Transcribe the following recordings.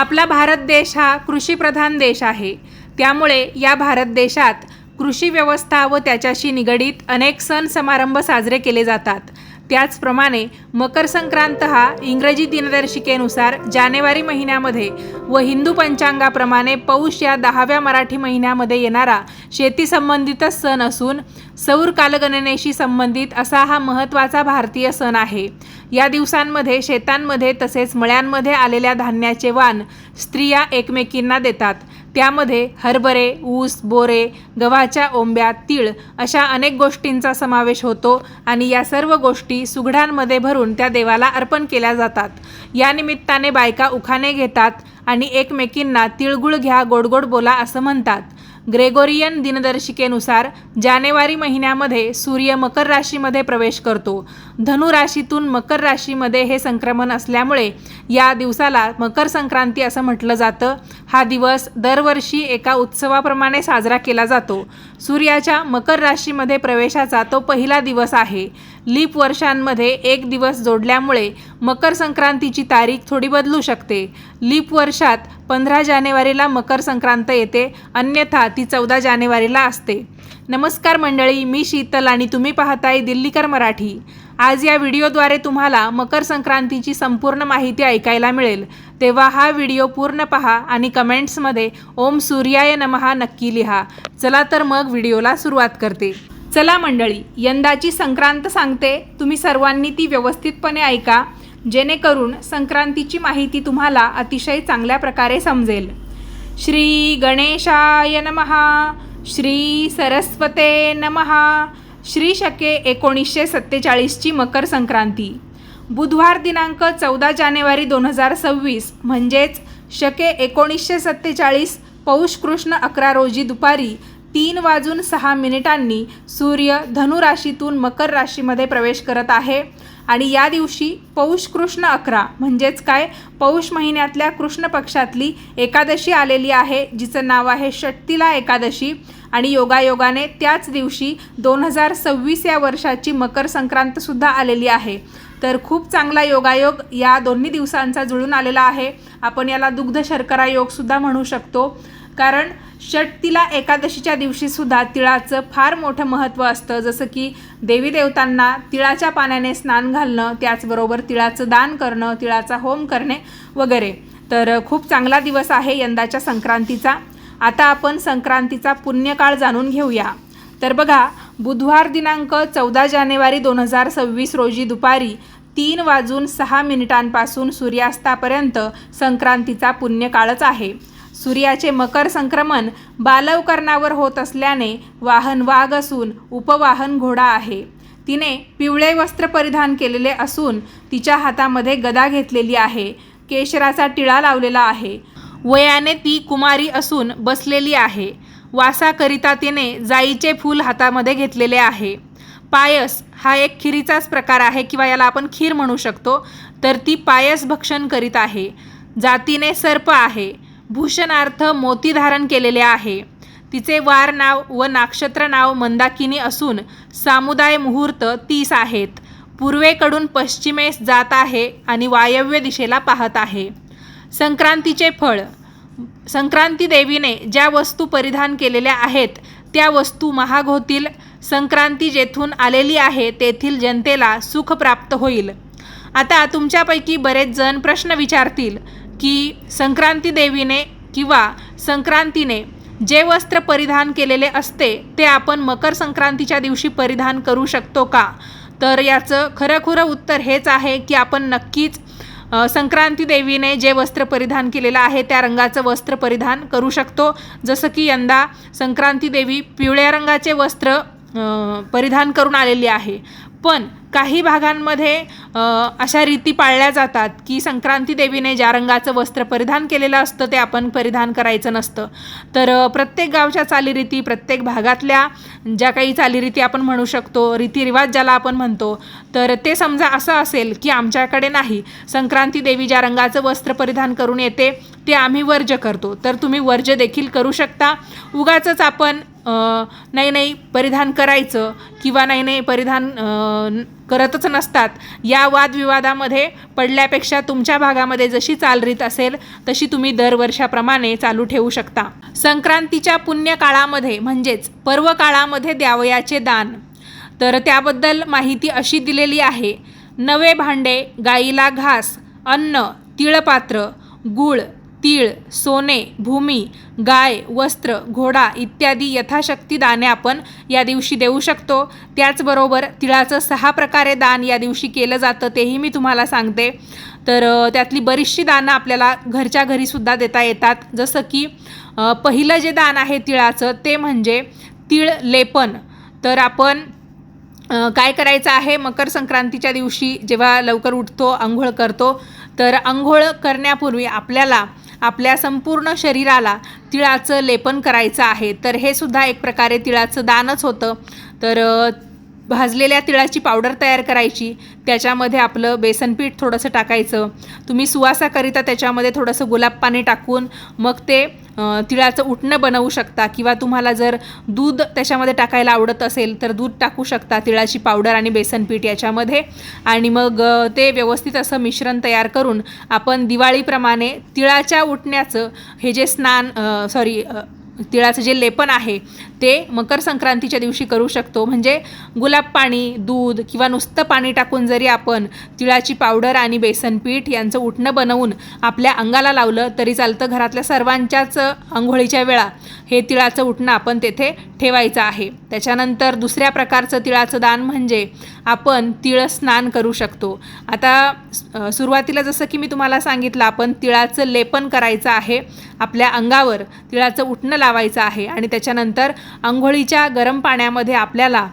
आपला भारत देश हा कृषीप्रधान देश आहे. त्यामुळे या भारत देशात कृषी व्यवस्था व त्याच्याशी निगडीत अनेक सण समारंभ साजरे केले जातात. त्याचप्रमाणे मकर संक्रांत हा इंग्रजी दिनदर्शिकेनुसार जानेवारी महिन्यामध्ये व हिंदू पंचांगाप्रमाणे पौष या दहाव्या मराठी महिन्यामध्ये येणारा शेतीसंबंधितच सण असून सौर कालगणनेशी संबंधित असा हा महत्त्वाचा भारतीय सण आहे. या दिवसांमध्ये शेतांमध्ये तसेच मळ्यांमध्ये आलेल्या धान्याचे वाण स्त्रिया एकमेकींना देतात. त्यामध्ये हरभरे ऊस बोरे गव्हाच्या ओंब्या तीळ अशा अनेक गोष्टींचा समावेश होतो आणि या सर्व गोष्टी सुघडांमध्ये भरून त्या देवाला अर्पण केल्या जातात. या निमित्ताने बायका उखाणे घेतात आणि एकमेकींना तिळगुळ घ्या गोडगोड बोला असं म्हणतात. ग्रेगोरियन दिनदर्शिकेनुसार जानेवारी महिन्यामध्ये सूर्य मकर राशीमध्ये प्रवेश करतो. धनु राशीतून मकर राशीमध्ये हे संक्रमण असल्यामुळे या दिवसाला मकर संक्रांती असं म्हटलं जातं. हा दिवस दरवर्षी एका उत्सवाप्रमाणे साजरा केला जातो. सूर्याच्या मकर राशीमध्ये प्रवेशाचा तो पहिला दिवस आहे. लीप वर्षांमध्ये एक दिवस जोडल्यामुळे मकर संक्रांतीची तारीख थोडी बदलू शकते. लीप वर्षात पंधरा जानेवारीला मकर संक्रांत येते अन्यथा ती चौदा जानेवारीला असते. नमस्कार मंडळी मी शीतल आणि तुम्ही पाहताय दिल्लीकर मराठी. आज या व्हिडिओद्वारे तुम्हाला मकर संक्रांतीची संपूर्ण माहिती ऐकायला मिळेल. तेव्हा हा व्हिडिओ पूर्ण पहा आणि कमेंट्समध्ये ओम सूर्याय नमहा नक्की लिहा. चला तर मग व्हिडिओला सुरुवात करते. चला मंडळी यंदाची संक्रांत सांगते. तुम्ही सर्वांनी ती व्यवस्थितपणे ऐका. जेणेकरून संक्रांतीची माहिती तुम्हाला अतिशय चांगल्या प्रकारे समजेल. श्री गणेशाय नमहा श्री सरस्वते नमहा श्री शके एकोणीसशे सत्तेचाळीसची मकर संक्रांती. बुधवार दिनांक चौदा जानेवारी दोन हजार सव्वीस म्हणजेच शके एकोणीसशे सत्तेचाळीस पौष कृष्ण अकरा रोजी दुपारी तीन वाजून सहा मिनिटांनी सूर्य धनुराशीतून मकर राशीमध्ये प्रवेश करत आहे. आणि या दिवशी पौष कृष्ण अकरा म्हणजेच काय? पौष महिन्यातल्या कृष्ण पक्षातली एकादशी आलेली आहे जिचं नाव आहे षट्तीला एकादशी. आणि योगायोगाने त्याच दिवशी दोन हजार सव्वीस या वर्षाची मकर संक्रांतसुद्धा आलेली आहे. तर खूप चांगला योगायोग या दोन्ही दिवसांचा जुळून आलेला आहे. आपण याला दुग्ध शर्करा योगसुद्धा म्हणू शकतो. कारण षटतिला एकादशीच्या दिवशीसुद्धा तिळाचं फार मोठं महत्त्व असतं. जसं की देवी देवतांना तिळाच्या पाण्याने स्नान घालणं त्याचबरोबर तिळाचं दान करणं तिळाचा होम करणे वगैरे. तर खूप चांगला दिवस आहे यंदाच्या संक्रांतीचा. आता आपण संक्रांतीचा पुण्यकाळ जाणून घेऊया. तर बघा बुधवार दिनांक चौदा जानेवारी दोन हजार सव्वीस रोजी दुपारी तीन वाजून सहा मिनिटांपासून सूर्यास्तापर्यंत संक्रांतीचा पुण्यकाळच आहे. सूर्याचे मकर संक्रमण बालवकरणावर होत असल्याने वाहन वाघ असून उपवाहन घोडा आहे. तिने पिवळे वस्त्र परिधान केलेले असून तिच्या हातामध्ये गदा घेतलेली आहे. केशराचा टिळा लावलेला आहे. वयाने ती कुमारी असून बसलेली आहे. वासाकरिता तिने जाईचे फूल हातामध्ये घेतलेले आहे. पायस हा एक खिरीचाच प्रकार आहे किंवा याला आपण खीर म्हणू शकतो तर ती पायस भक्षण करीत आहे. जातीने सर्प आहे. भूषणार्थ मोती धारण केलेले आहे. तिचे वार नाव व नक्षत्र नाव मंदाकिनी असून सामुदाय मुहूर्त तीस आहेत. पूर्वेकडून पश्चिमेस जात आहे आणि वायव्य दिशेला पाहत आहे. संक्रांतीचे फळ. संक्रांती देवीने ज्या वस्तू परिधान केलेल्या आहेत त्या वस्तू महाग होतील. संक्रांती जेथून आलेली आहे तेथील जनतेला सुख प्राप्त होईल. आता तुमच्यापैकी बरेच जण प्रश्न विचारतील. की संक्रांती देवीने किंवा संक्रांतीने जे वस्त्र परिधान केलेले असते ते आपण मकर संक्रांतीच्या दिवशी परिधान करू शकतो का? तर याचं खरंखुरं उत्तर हेच आहे की आपण नक्कीच संक्रांती देवीने जे वस्त्र परिधान केलेलं आहे त्या रंगाचं वस्त्र परिधान करू शकतो. जसं की यंदा संक्रांती देवी पिवळ्या रंगाचे वस्त्र परिधान करून आलेली आहे. पण काही भागांमध्ये अशा रीती पाळल्या जातात की संक्रांती देवीने ज्या रंगाचं वस्त्र परिधान केलेलं असतं ते आपण परिधान करायचं नसतं. तर प्रत्येक गावच्या चालीरीती प्रत्येक भागातल्या ज्या काही चालीरीती आपण म्हणू शकतो रीतिरिवाज ज्याला आपण म्हणतो तर ते समजा असं असेल की आमच्याकडे नाही. संक्रांती देवी ज्या रंगाचं वस्त्र परिधान करून येते ते आम्ही वर्ज करतो. तर तुम्ही वर्ज देखील करू शकता. उगाचंच आपण नाही नाही परिधान करायचं किंवा नाही नाही परिधान करतच नसतात. या वादविवादामध्ये पडल्यापेक्षा तुमच्या भागामध्ये जशी चालरीत असेल तशी तुम्ही दरवर्षाप्रमाणे चालू ठेवू शकता. संक्रांतीच्या पुण्यकाळामध्ये म्हणजेच पर्व काळामध्ये द्यावयाचे दान. तर त्याबद्दल माहिती अशी दिलेली आहे. नवे भांडे गाईला घास अन्न तिळपात्र गूळ तीळ सोने भूमी गाय वस्त्र घोडा इत्यादी यथाशक्ती दाने आपण या दिवशी देऊ शकतो. त्याचबरोबर तिळाचं सहा प्रकारे दान या दिवशी केलं जातं तेही मी तुम्हाला सांगते. तर त्यातली बरीचशी दानं आपल्याला घरच्या घरीसुद्धा देता येतात. जसं की पहिलं जे दान आहे तिळाचं ते म्हणजे तीळ लेपन. तर आपण काय करायचं आहे? मकर संक्रांतीच्या दिवशी जेव्हा लवकर उठतो आंघोळ करतो तर आंघोळ करण्यापूर्वी आपल्याला आपल्या संपूर्ण शरीराला तिळाचं लेपन करायचं आहे. तर हे सुद्धा एक प्रकारे तिळाचं दानच होतं. तर भाजलेल्या तिळाची पावडर तयार करायची. त्याच्यामध्ये आपलं बेसनपीठ थोडंसं टाकायचं. तुम्ही सुवासाकरिता त्याच्यामध्ये थोडंसं गुलाब पाणी टाकून मग ते तिळाचं उठणं बनवू शकता किंवा तुम्हाला जर दूध त्याच्यामध्ये टाकायला आवडत असेल तर दूध टाकू शकता तिळाची पावडर आणि बेसनपीठ याच्यामध्ये. आणि मग ते व्यवस्थित असं मिश्रण तयार करून आपण दिवाळीप्रमाणे तिळाच्या उठण्याचं हे जे स्नान सॉरी तिळाचं जे लेपन आहे ते मकर संक्रांतीच्या दिवशी करू शकतो. म्हणजे गुलाब पाणी दूध किंवा नुसतं पाणी टाकून जरी आपण तिळाची पावडर आणि बेसन पीठ यांचं उठणं बनवून आपल्या अंगाला लावलं तरी चालतं घरातल्या सर्वांच्याच आंघोळीच्या वेळा हे तिळाचं उठणं आपण तेथे ठेवायचं आहे. त्याच्यानंतर दुसऱ्या प्रकारचं तिळाचं दान म्हणजे आपण तिळ स्नान करू शकतो. आता सुरुवातीला जसं की मी तुम्हाला सांगितलं आपण तिळाचं लेपन करायचं आहे. आपल्या अंगावर तिळाचं उठणं लावायचं आहे आणि त्याच्यानंतर आंघोळीच्या गरम पाण्यामध्ये आपल्याला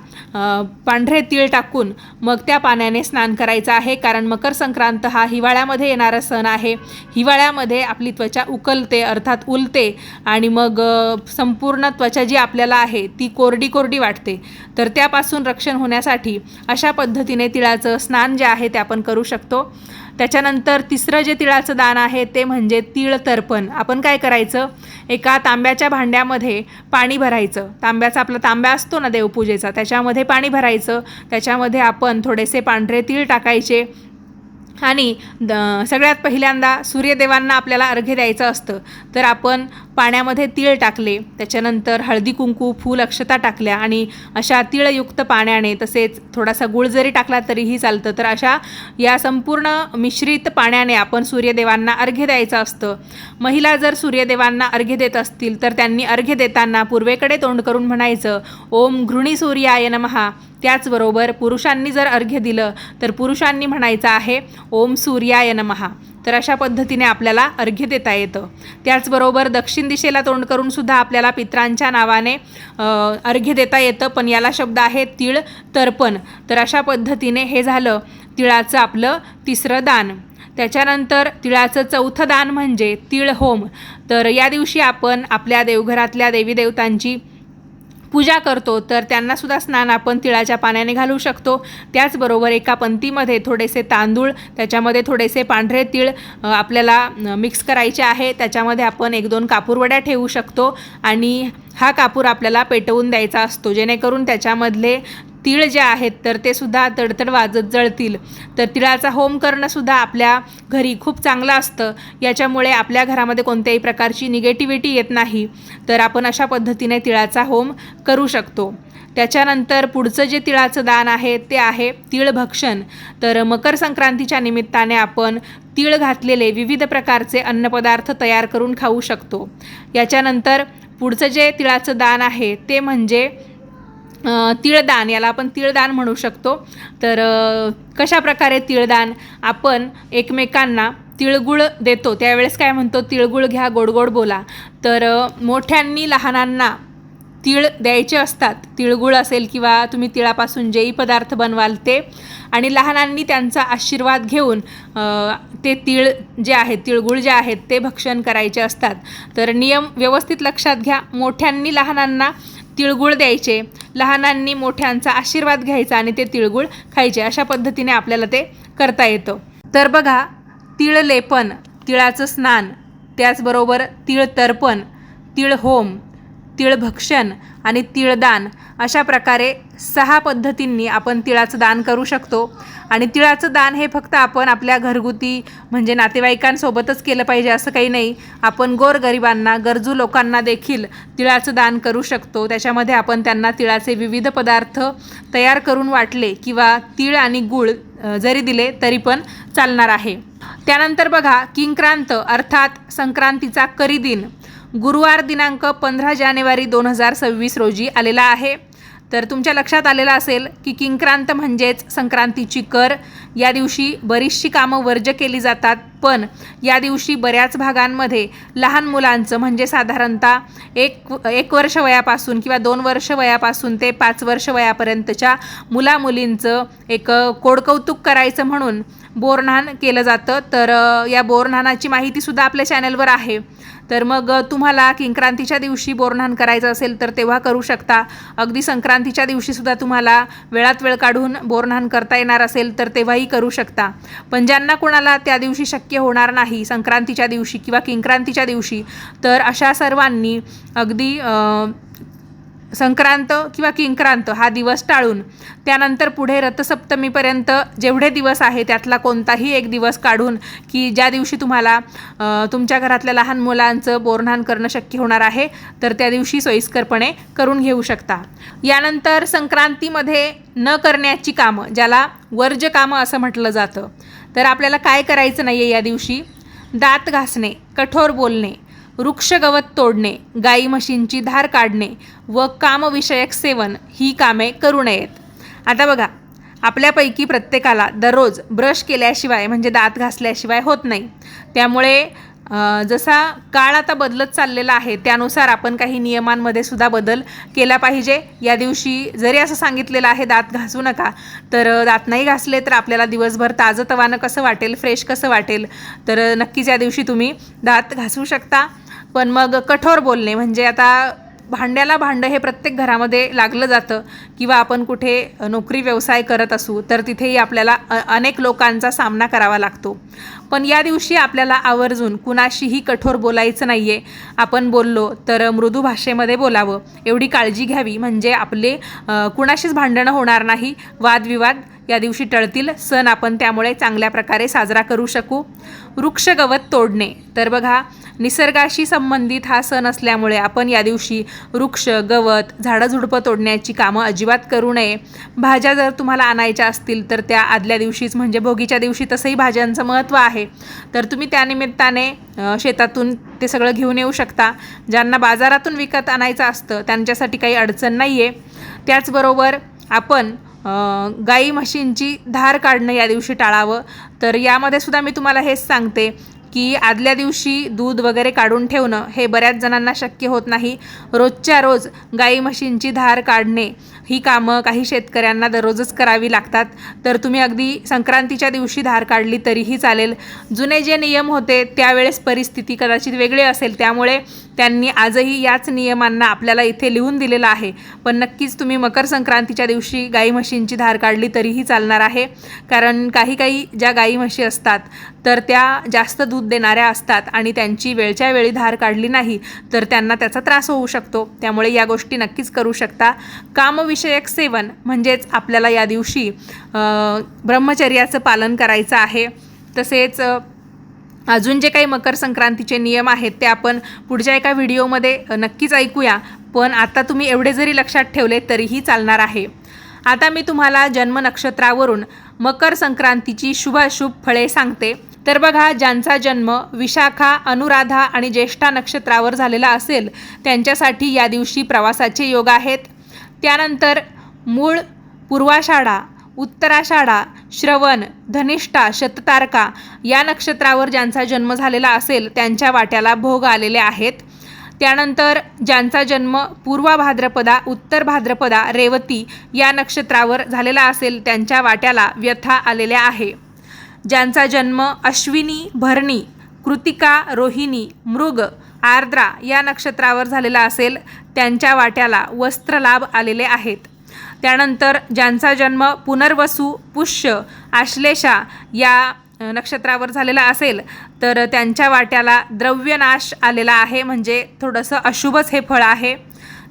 पांढरे तीळ टाकून मग त्या पाण्याने स्नान करायचं आहे. कारण मकर संक्रांत हा हिवाळ्यामध्ये येणारा सण आहे. हिवाळ्यामध्ये आपली त्वचा उकलते अर्थात उलते आणि मग संपूर्ण त्वचा जी आपल्याला आहे ती कोरडी कोरडी वाटते. तर त्यापासून रक्षण होण्यासाठी अशा पद्धतीने तिळाचं स्नान जे आहे ते आपण करू शकतो. त्याच्यानंतर तिसरं जे तिळाचं दान आहे ते म्हणजे तीळ तर्पण. आपण काय करायचं? एका तांब्याच्या भांड्यामध्ये पाणी भरायचं. तांब्याचा आपला तांब्या असतो ना देवपूजेचा त्याच्यामध्ये पाणी भरायचं. त्याच्यामध्ये आपण थोडेसे पांढरे तीळ टाकायचे आणि द सगळ्यात पहिल्यांदा सूर्यदेवांना आपल्याला अर्घ्य द्यायचं असतं. तर आपण पाण्यामध्ये तीळ टाकले त्याच्यानंतर हळदी कुंकू फूल अक्षता टाकल्या आणि अशा तिळयुक्त पाण्याने तसेच थोडासा गुळ जरी टाकला तरीही चालतं. तर अशा या संपूर्ण मिश्रित पाण्याने आपण सूर्यदेवांना अर्घ्य द्यायचं असतं. महिला जर सूर्यदेवांना अर्घ्य देत असतील तर त्यांनी अर्घ्य देताना पूर्वेकडे तोंड करून म्हणायचं ओम घृणी सूर्याय नमहा. त्याचबरोबर पुरुषांनी जर अर्घ्य दिलं तर पुरुषांनी म्हणायचं आहे ओम सूर्याय नमहा. तर अशा पद्धतीने आपल्याला अर्घ्य देता येतं. त्याचबरोबर दक्षिण दिशेला तोंड करून सुद्धा आपल्याला पित्रांच्या नावाने अर्घ्य देता येतं. पण याला शब्द आहे तीळ तर्पण. तर अशा पद्धतीने हे झालं तिळाचं आपलं तिसरं दान. त्याच्यानंतर तिळाचं चौथं दान म्हणजे तिळ होम तर या दिवशी आपण आपल्या देवघरातल्या देवी देवतांची पूजा करतो तर त्यांनासुद्धा स्नान आपण तिळाच्या पाण्याने घालू शकतो. त्याचबरोबर एका पंतीमध्ये थोडेसे तांदूळ त्याच्यामध्ये थोडेसे पांढरे तीळ आपल्याला मिक्स करायचे आहे. त्याच्यामध्ये आपण एक दोन कापूरवड्या ठेवू शकतो आणि हा कापूर आपल्याला पेटवून द्यायचा असतो. जेणेकरून त्याच्यामधले तीळ जे आहेत तर ते सुद्धा तडतड वाजत जळतील. तर तिळाचा होम करणंसुद्धा आपल्या घरी खूप चांगलं असतं. याच्यामुळे आपल्या घरामध्ये कोणत्याही प्रकारची निगेटिव्हिटी येत नाही. तर आपण अशा पद्धतीने तिळाचा होम करू शकतो. त्याच्यानंतर पुढचं जे तिळाचं दान आहे ते आहे तिळ भक्षण. तर मकर संक्रांतीच्या निमित्ताने आपण तीळ घातलेले विविध प्रकारचे अन्नपदार्थ तयार करून खाऊ शकतो. याच्यानंतर पुढचं जे तिळाचं दान आहे ते म्हणजे तिळदान याला आपण तिळदान म्हणू शकतो. तर कशा प्रकारे तिळदान? आपण एकमेकांना तिळगुळ देतो. त्यावेळेस काय म्हणतो? तिळगुळ घ्या गोड गोड बोला. तर मोठ्यांनी लहानांना तीळ द्यायचे असतात. तिळगुळ असेल किंवा तुम्ही तिळापासून जेही पदार्थ बनवाल ते. आणि लहानांनी त्यांचा आशीर्वाद घेऊन ते तिळ जे आहेत तिळगुळ जे आहेत ते भक्षण करायचे असतात. तर नियम व्यवस्थित लक्षात घ्या. मोठ्यांनी लहानांना तिळगुळ द्यायचे. लहानांनी मोठ्यांचा आशीर्वाद घ्यायचा आणि ते तिळगुळ खायचे. अशा पद्धतीने आपल्याला ते करता येतं. तर बघा तिळ लेपन तिळाचं स्नान त्याचबरोबर तिळ तर्पण तिळ होम तिळभक्षण आणि तिळदान अशा प्रकारे सहा पद्धतींनी आपण तिळाचं दान करू शकतो. आणि तिळाचं दान हे फक्त आपण आपल्या घरगुती म्हणजे नातेवाईकांसोबतच केलं पाहिजे असं काही नाही. आपण गोरगरिबांना गरजू लोकांना देखील तिळाचं दान करू शकतो. त्याच्यामध्ये आपण त्यांना तिळाचे विविध पदार्थ तयार करून वाटले किंवा तिळ आणि गूळ जरी दिले तरी पण चालणार आहे. त्यानंतर बघा किंक्रांत अर्थात संक्रांतीचा करी दिन. गुरुवार दिनांक पंधरा जानेवारी दोन हजार सव्वीस रोजी आलेला आहे. तर तुमच्या लक्षात आलेलं असेल की किंक्रांत म्हणजेच संक्रांतीची कर. या दिवशी बरीचशी कामं वर्ज केली जातात पण या दिवशी बऱ्याच भागांमध्ये लहान मुलांचं म्हणजे साधारणतः एक एक वर्ष वयापासून किंवा दोन वर्ष वयापासून ते पाच वर्ष वयापर्यंतच्या मुलामुलींचं एक कोडकौतुक करायचं म्हणून बोरन्हाण केलं जातं. तर या बोरन्हाणाची माहितीसुद्धा आपल्या चॅनलवर आहे. तर मग तुम्हाला किंक्रांतीच्या दिवशी बोरन्हाण करायचं असेल तर तेव्हा करू शकता. अगदी संक्रांतीच्या दिवशीसुद्धा तुम्हाला वेळात वेळ काढून बोरन्हाण करता येणार असेल तर तेव्हाही करू शकता. पण ज्यांना कोणाला त्या दिवशी शक्य होणार नाही संक्रांतीच्या दिवशी किंवा किंक्रांतीच्या दिवशी तर अशा सर्वांनी अगदी संक्रांत किंवा किंक्रांत हा दिवस टाळून त्यानंतर पुढे रथसप्तमीपर्यंत जेवढे दिवस आहे त्यातला कोणताही एक दिवस काढून की ज्या दिवशी तुम्हाला तुमच्या घरातल्या लहान मुलांचं बोरन्हाण करणं शक्य होणार आहे तर त्या दिवशी सोयीस्करपणे करून घेऊ शकता. यानंतर संक्रांतीमध्ये न करण्याची कामं ज्याला वर्ज कामं असं म्हटलं जातं. तर आपल्याला काय करायचं नाही आहे या दिवशी? दात घासणे कठोर बोलणे वृक्ष गवत तोडणे गाई म्हशींची धार काढणे व कामविषयक सेवन ही कामे करू नयेत. आता बघा आपल्यापैकी प्रत्येकाला दररोज ब्रश केल्याशिवाय म्हणजे दात घासल्याशिवाय होत नाही. त्यामुळे जसा काळ आता बदलत चाललेला आहे त्यानुसार आपण काही नियमांमध्ये सुद्धा बदल केला पाहिजे. या दिवशी जरी असं सांगितलेलं आहे दात घासू नका तर दात नाही घासले तर आपल्याला दिवसभर ताजंतवानं कसं वाटेल फ्रेश कसं वाटेल तर नक्कीच या दिवशी तुम्ही दात घासू शकता. पण मग कठोर बोलणे म्हणजे आता भांड्याला भांडं हे प्रत्येक घरामध्ये लागलं जातं. किंवा आपण कुठे नोकरी व्यवसाय करत असू तर तिथेही आपल्याला अ- अनेक लोकांचा सामना करावा लागतो. पण या दिवशी आपल्याला आवर्जून कुणाशीही कठोर बोलायचं नाही आहे आपण बोललो तर मृदू भाषेमध्ये बोलावं. एवढी काळजी घ्यावी म्हणजे आपले कुणाशीच भांडणं होणार नाही. वादविवाद या दिवशी टळतील सण आपण त्यामुळे चांगल्या प्रकारे साजरा करू शकू. वृक्ष गवत तोडणे. तर बघा निसर्गाशी संबंधित हा सण असल्यामुळे आपण या दिवशी वृक्ष गवत झाडंझुडपं तोडण्याची कामं अजिबात करू नये. भाज्या जर तुम्हाला आणायच्या असतील तर त्या आदल्या दिवशीच म्हणजे भोगीच्या दिवशी तसंही भाज्यांचं महत्त्व आहे. तर तुम्ही त्यानिमित्ताने शेतातून ते सगळं घेऊन येऊ शकता. ज्यांना बाजारातून विकत आणायचं असतं त्यांच्यासाठी काही अडचण नाही आहे त्याचबरोबर आपण गाई म्हशींची धार काढणं या दिवशी टाळावं. तर यामध्ये सुद्धा मी तुम्हाला हेच सांगते की आदल्या दिवशी दूध वगैरे काढून ठेवणं हे बऱ्याच जणांना शक्य होत नाही. रोजच्या रोज गाई म्हशींची धार काढणे ही कामं काही शेतकऱ्यांना दररोजच करावी लागतात. तर तुम्ही अगदी संक्रांतीच्या दिवशी धार काढली तरीही चालेल. जुने जे नियम होते त्यावेळेस परिस्थिती कदाचित वेगळी असेल. त्यामुळे त्यांनी आजही याच नियमांना आपल्याला इथे लिहून दिलेलं आहे. पण नक्कीच तुम्ही मकर संक्रांतीच्या दिवशी गाई म्हशींची धार काढली तरीही चालणार आहे. कारण काही काही ज्या गाई म्हशी असतात तर त्या जास्त दूध देणाऱ्या असतात आणि त्यांची वेळच्या वेळी धार काढली नाही तर त्यांना त्याचा त्रास होऊ शकतो. त्यामुळे या गोष्टी नक्कीच करू शकता. कामविषयक सेवन म्हणजेच आपल्याला या दिवशी ब्रह्मचर्याचं पालन करायचं आहे. तसेच अजून जे काही मकर संक्रांतीचे नियम आहेत ते आपण पुढच्या एका व्हिडिओमध्ये नक्कीच ऐकूया. पण आता तुम्ही एवढे जरी लक्षात ठेवले तरीही चालणार आहे. आता मी तुम्हाला जन्म नक्षत्रावरून मकर संक्रांतीची शुभाशुभ फळे सांगते. तर बघा ज्यांचा जन्म विशाखा अनुराधा आणि ज्येष्ठा नक्षत्रावर झालेला असेल त्यांच्यासाठी या दिवशी प्रवासाचे योग आहेत. त्यानंतर मूळ पूर्वाषाढा उत्तराषाढा श्रवण धनिष्ठा शततारका या नक्षत्रावर ज्यांचा जन्म झालेला असेल त्यांच्या वाट्याला भोग आलेले आहेत. त्यानंतर ज्यांचा जन्म पूर्व भाद्रपदा उत्तर भाद्रपदा रेवती या नक्षत्रावर झालेला असेल त्यांच्या वाट्याला व्यथा आलेल्या आहे. ज्यांचा जन्म अश्विनी भरणी कृतिका रोहिणी मृग आर्द्रा या नक्षत्रावर झालेला असेल त्यांच्या वाट्याला वस्त्रलाभ आलेले आहेत. त्यानंतर ज्यांचा जन्म पुनर्वसू पुष्य आश्लेषा या नक्षत्रावर झालेला असेल तर त्यांच्या वाट्याला द्रव्यनाश आलेला आहे म्हणजे थोडंसं अशुभच हे फळ आहे.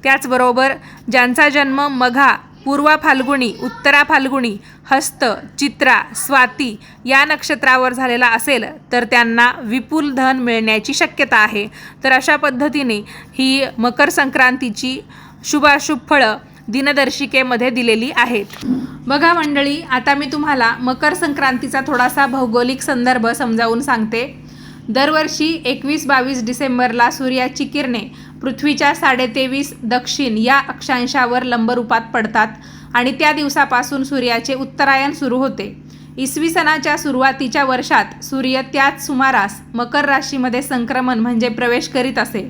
त्याचबरोबर ज्यांचा जन्म मघा पूर्वा फाल्गुणी उत्तरा फाल्गुणी हस्त चित्रा स्वाती या नक्षत्रावर झालेला असेल तर त्यांना विपुल धन मिळण्याची शक्यता आहे. तर अशा पद्धतीने ही मकर संक्रांतीची शुभाशुभ फळं दिनदर्शिकेमध्ये दिलेली आहेत. बघा मंडळी आता मी तुम्हाला मकर संक्रांतीचा थोडासा भौगोलिक संदर्भ समजावून सांगते. दरवर्षी एकवीस बावीस डिसेंबरला सूर्याची किरणे पृथ्वीच्या साडेतेवीस दक्षिण या अक्षांशावर लंबरूपात पडतात आणि त्या दिवसापासून सूर्याचे उत्तरायण सुरू होते. इसवी सणाच्या सुरुवातीच्या वर्षात सूर्य त्याच सुमारास मकर राशीमध्ये संक्रमण म्हणजे प्रवेश करीत असे.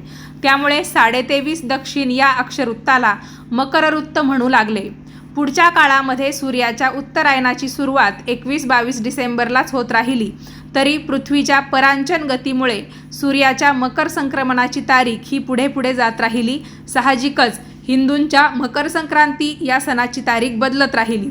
त्यामुळे साडेतेवीस दक्षिण या अक्षरवृत्ताला मकरवृत्त म्हणू लागले. पुढच्या काळामध्ये सूर्याच्या उत्तरायणाची सुरुवात एकवीस बावीस डिसेंबरलाच होत राहिली. तरी पृथ्वीच्या परांचन गतीमुळे सूर्याच्या मकर संक्रमणाची तारीख ही पुढे पुढे जात राहिली. साहजिकच हिंदूंच्या मकर संक्रांती या सणाची तारीख बदलत राहिली.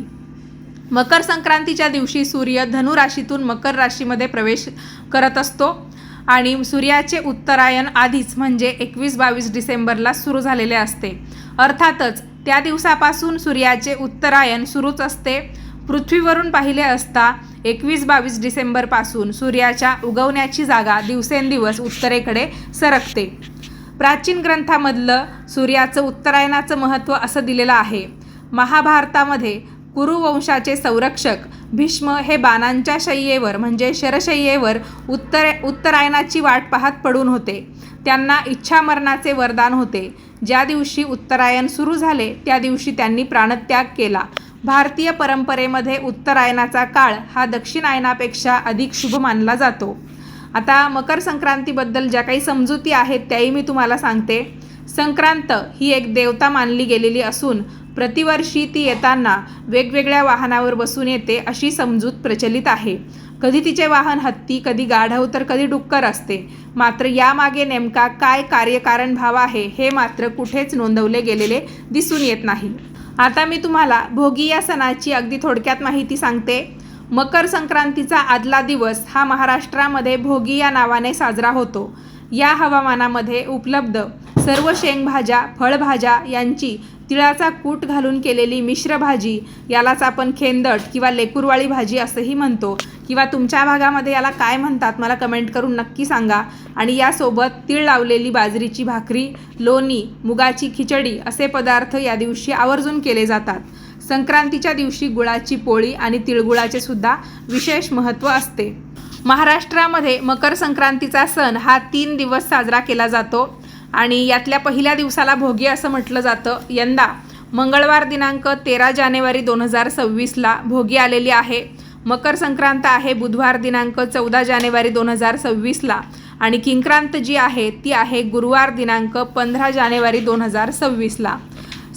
मकर संक्रांतीच्या दिवशी सूर्य धनु राशीतून मकर राशीमध्ये प्रवेश करत असतो. आणि सूर्याचे उत्तरायण आधीच म्हणजे एकवीस बावीस डिसेंबरला सुरू झालेले असते. अर्थातच त्या दिवसापासून सूर्याचे उत्तरायण सुरूच असते. पृथ्वीवरून पाहिले असता एकवीस बावीस डिसेंबरपासून सूर्याच्या उगवण्याची जागा दिवसेंदिवस उत्तरेकडे सरकते. प्राचीन ग्रंथामधलं सूर्याचं उत्तरायणाचं महत्त्व असं दिलेलं आहे. महाभारतामध्ये कुरुवंशाचे संरक्षक भीष्म हे बाणांच्या शय्येवर म्हणजे शरशय्येवर उत्तर उत्तरायणाची वाट पाहत पडून होते. त्यांना इच्छामरणाचे वरदान होते. ज्या दिवशी उत्तरायण सुरू झाले त्या दिवशी त्यांनी प्राणत्याग केला. भारतीय परंपरेमध्ये उत्तरायणाचा काळ हा दक्षिणायनापेक्षा अधिक शुभ मानला जातो. आता मकर संक्रांतीबद्दल ज्या काही समजुती आहेत त्याही मी तुम्हाला सांगते. संक्रांत ही एक देवता मानली गेलेली असून प्रतिवर्षी ती येताना वेगवेगळ्या वाहनावर बसून येते अशी समजूत प्रचलित आहे. कधी तिचे वाहन हत्ती कधी गाढव तर कधी डुक्कर असते. मात्र यामागे नेमका काय कार्यकारण भाव आहे हे मात्र कुठेच नोंदवले गेलेले दिसून येत नाही. आता मी तुम्हाला भोगी या सणाची अगदी थोडक्यात माहिती सांगते. मकर संक्रांतीचा आदला दिवस हा महाराष्ट्रामध्ये भोगी या नावाने साजरा होतो. या हवामानामध्ये उपलब्ध सर्व शेंगभाज्या फळभाज्या यांची तिळाचा कूट घालून केलेली मिश्र भाजी यालाच आपण खेंदट किंवा लेकुरवाळी भाजी असंही म्हणतो. किंवा तुमच्या भागामध्ये याला काय म्हणतात मला कमेंट करून नक्की सांगा. आणि यासोबत तीळ लावलेली बाजरीची भाकरी लोणी मुगाची खिचडी असे पदार्थ या दिवशी आवर्जून केले जातात. संक्रांतीच्या दिवशी गुळाची पोळी आणि तिळगुळाचे सुद्धा विशेष महत्त्व असते. महाराष्ट्रामध्ये मकर संक्रांतीचा सण हा तीन दिवस साजरा केला जातो आणि यातल्या पहिल्या दिवसाला भोगी असं म्हटलं जातं. यंदा मंगळवार दिनांक तेरा जानेवारी दोन हजार सव्वीसला भोगी आलेली आहे. मकर संक्रांत आहे बुधवार दिनांक चौदा जानेवारी दोन हजार सव्वीसला आणि किंक्रांत जी आहे ती आहे गुरुवार दिनांक पंधरा जानेवारी दोन हजार सव्वीसला.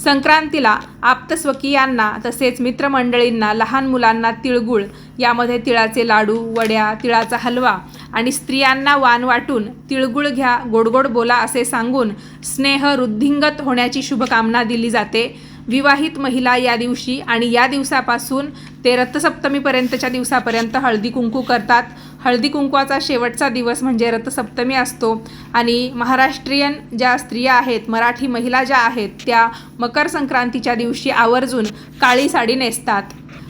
संक्रांतीला आप्तस्वकीयांना तसेच मित्रमंडळींना लहान मुलांना तिळगुळ यामध्ये तिळाचे लाडू वड्या तिळाचा हलवा आणि स्त्रियांना वान वाटून तिळगुळ घ्या गोडगोड बोला असे सांगून स्नेह वृद्धिंगत होण्याची शुभकामना दिली जाते. विवाहित महिला या दिवशी आणि या दिवसापासून ते रथसप्तमीपर्यंतच्या दिवसापर्यंत हळदी कुंकू करतात. हळदी कुंकवाचा शेवटचा दिवस म्हणजे रथसप्तमी असतो. आणि महाराष्ट्रीयन ज्या स्त्रिया आहेत मराठी महिला ज्या आहेत त्या मकर संक्रांतीच्या दिवशी आवर्जून काळी साडी नेसतात.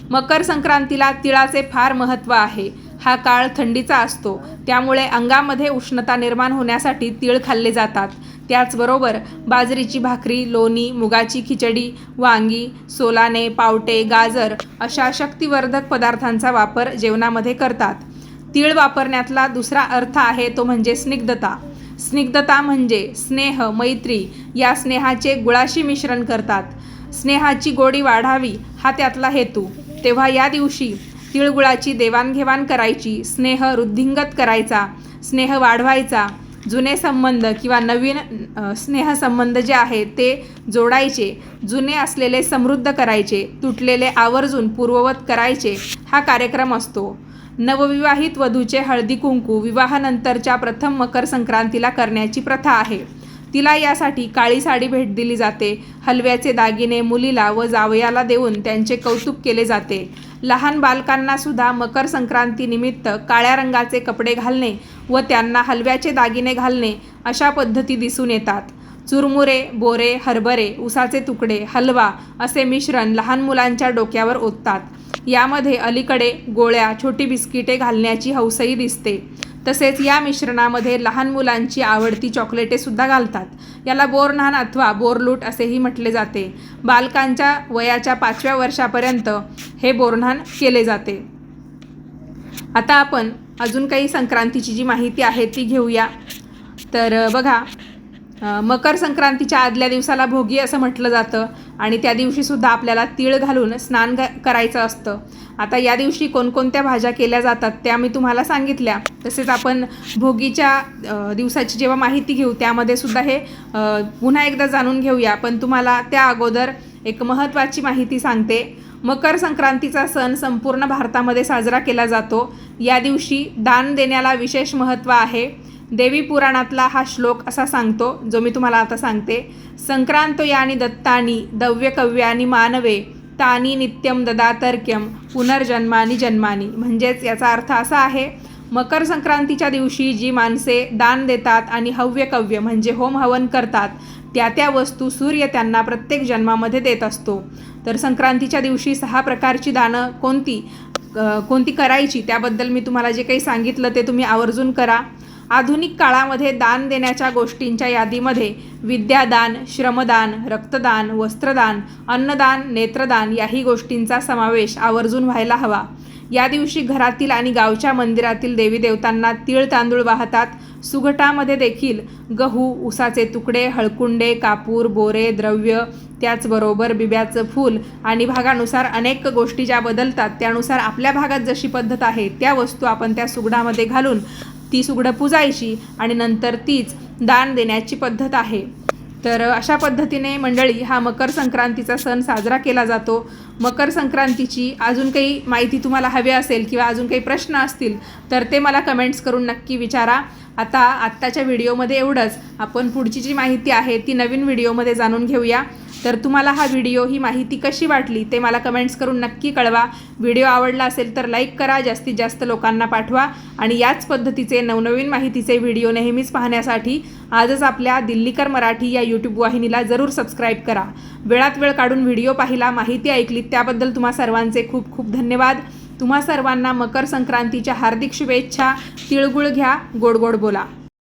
मकर संक्रांतीला तिळाचे फार महत्त्व आहे. हा काळ थंडीचा असतो. त्यामुळे अंगामध्ये उष्णता निर्माण होण्यासाठी तीळ खाल्ले जातात. त्याचबरोबर बाजरीची भाकरी लोणी मुगाची खिचडी वांगी सोलाने पावटे गाजर अशा शक्तिवर्धक पदार्थांचा वापर जेवणामध्ये करतात. तीळ वापरण्यातला दुसरा अर्थ आहे तो म्हणजे स्निग्धता. स्निग्धता म्हणजे स्नेह मैत्री. या स्नेहाचे गुळाशी मिश्रण करतात. स्नेहाची गोडी वाढावी हा त्यातला हेतू. तेव्हा या दिवशी तिळगुळाची देवाणघेवाण करायची स्नेह वृद्धिंगत करायचा स्नेह वाढवायचा. जुने संबंध किंवा नवीन स्नेहसंबंध जे आहेत ते जोडायचे जुने असलेले समृद्ध करायचे तुटलेले आवर्जून पूर्ववत करायचे हा कार्यक्रम असतो. नवविवाहित वधूचे हळदी कुंकू विवाहानंतरच्या प्रथम मकर संक्रांतीला करण्याची प्रथा आहे. तिला यासाठी काळी साडी भेट दिली जाते. हलव्याचे दागिने मुलीला व जावयाला देऊन त्यांचे कौतुक केले जाते. लहान बालकांना सुद्धा मकर संक्रांतीनिमित्त काळ्या रंगाचे कपडे घालणे व त्यांना हलव्याचे दागिने घालणे अशा पद्धती दिसून येतात. चुरमुरे बोरे हरभरे उसाचे तुकडे हलवा असे मिश्रण लहान मुलांच्या डोक्यावर ओततात. यामध्ये अलीकडे गोळ्या छोटी बिस्किटे घालण्याची हौसही दिसते. तसेच या मिश्रणामध्ये लहान मुलांची आवडती चॉकलेटेसुद्धा घालतात. याला बोरनहान अथवा बोरलूट असेही म्हटले जाते. बालकांच्या वयाच्या पाचव्या वर्षापर्यंत हे बोरनहान केले जाते. आता आपण अजून काही संक्रांतीची जी माहिती आहे ती घेऊया. तर बघा मकर संक्रांतीच्या आदल्या दिवसाला भोगी असं म्हटलं जातं. आणि त्या दिवशीसुद्धा आपल्याला तीळ घालून स्नान घ करायचं असतं. आता या दिवशी कोणकोणत्या भाज्या केल्या जातात त्या मी तुम्हाला सांगितल्या. तसेच आपण भोगीच्या दिवसाची जेव्हा माहिती घेऊ त्यामध्ये सुद्धा हे पुन्हा एकदा जाणून घेऊया. पण तुम्हाला त्या अगोदर एक महत्त्वाची माहिती सांगते. मकर संक्रांतीचा सण संपूर्ण भारतामध्ये साजरा केला जातो. या दिवशी दान देण्याला विशेष महत्त्व आहे. देवी पुराणातला हा श्लोक असा सांगतो जो मी तुम्हाला आता सांगते. संक्रांत यानी दत्तानी दव्यकव्यानी मानवे तानी नित्यम ददातर्क्यम पुनर्जन्मानी जन्मानी. म्हणजेच याचा अर्थ असा आहे मकर संक्रांतीच्या दिवशी जी माणसे दान देतात आणि हव्यकव्य म्हणजे होम हवन करतात त्या त्या वस्तू सूर्य त्यांना प्रत्येक जन्मामध्ये देत असतो. तर संक्रांतीच्या दिवशी सहा प्रकारची दानं कोणती? कोणती करायची? त्याबद्दल मी तुम्हाला जे काही सांगितलं ते तुम्ही आवर्जून करा. आधुनिक काळामध्ये दान देण्याच्या गोष्टींच्या यादीमध्ये विद्यादान श्रमदान रक्तदान वस्त्रदान अन्नदान नेत्रदान याही गोष्टींचा समावेश आवर्जून व्हायला हवा. या दिवशी घरातील आणि गावच्या मंदिरातील देवी देवतांना तीळ तांदूळ वाहतात. सुघटामध्ये देखील गहू उसाचे तुकडे हळकुंडे कापूर बोरे द्रव्य त्याचबरोबर बिब्याचं फूल आणि भागानुसार अनेक गोष्टी ज्या बदलतात त्यानुसार आपल्या भागात जशी पद्धत आहे त्या वस्तू आपण त्या सुगडामध्ये घालून ती सुगडं पुजायची आणि नंतर तीच दान देण्याची पद्धत आहे. तर अशा पद्धतीने मंडळी हा मकर संक्रांतीचा सण साजरा केला जातो. मकर संक्रांतीची अजून काही माहिती तुम्हाला हवी असेल किंवा अजून काही प्रश्न असतील तर ते मला कमेंट्स करून नक्की विचारा. आता आत्ताच्या व्हिडिओमध्ये एवढंच. आपण पुढची जी माहिती आहे ती नवीन व्हिडिओमध्ये जाणून घेऊया. तर तुम्हाला हा व्हिडिओ ही माहिती कशी वाटली ते मला कमेंट्स करून नक्की कळवा. व्हिडिओ आवडला असेल तर लाईक करा जास्तीत जास्त लोकांना पाठवा. आणि याच पद्धतीचे नवनवीन माहितीचे व्हिडिओ नेहमीच पाहण्यासाठी आजच आपल्या दिल्लीकर मराठी या यूट्यूब वाहिनीला जरूर सबस्क्राईब करा. वेळात वेळ काढून व्हिडिओ पाहिला माहिती ऐकली त्याबद्दल तुम्हा सर्वांचे खूप खूप धन्यवाद. तुम्हा सर्वांना मकर संक्रांतीच्या हार्दिक शुभेच्छा. तिळगुळ घ्या गोड गोड बोला.